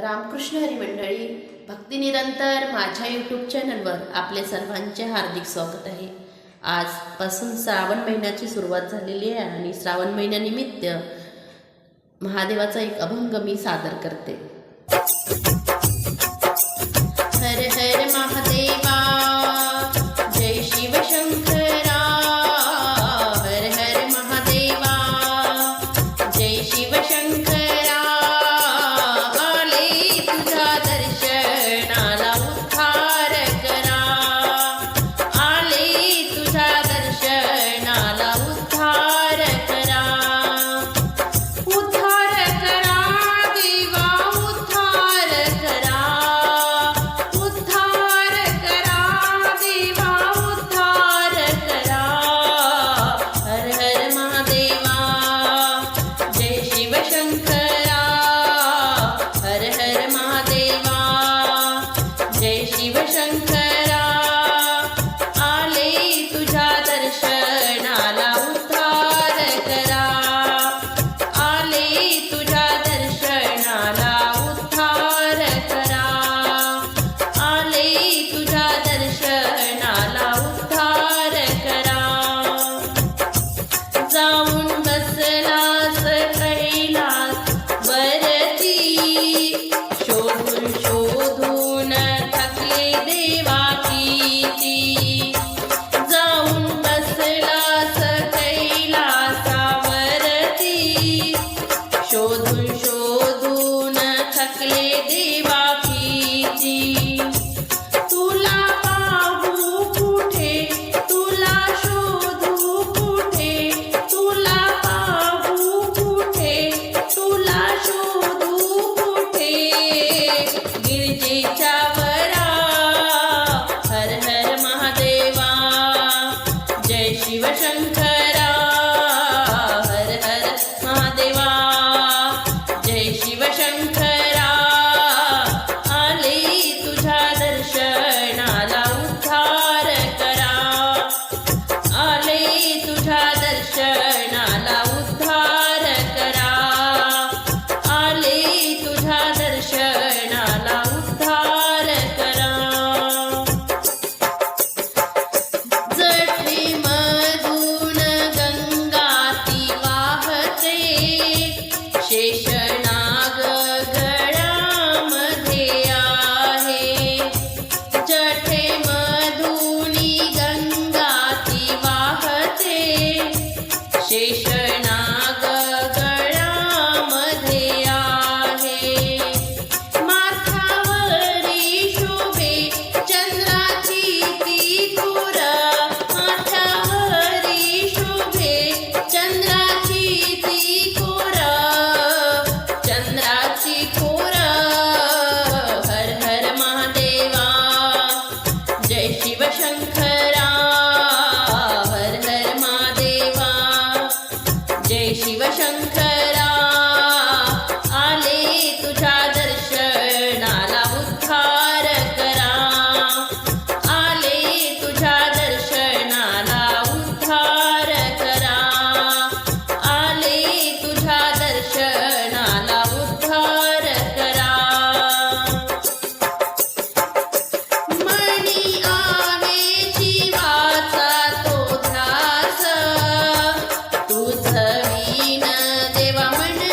रामकृष्ण हरी मंडळी भक्ती निरंतर माझ्या यूट्यूब चॅनलवर आपले सर्वांचे हार्दिक स्वागत आहे. आजपासून श्रावण महिन्याची सुरुवात झालेली आहे आणि श्रावण महिन्यानिमित्त महादेवाचा एक अभंग मी सादर करते.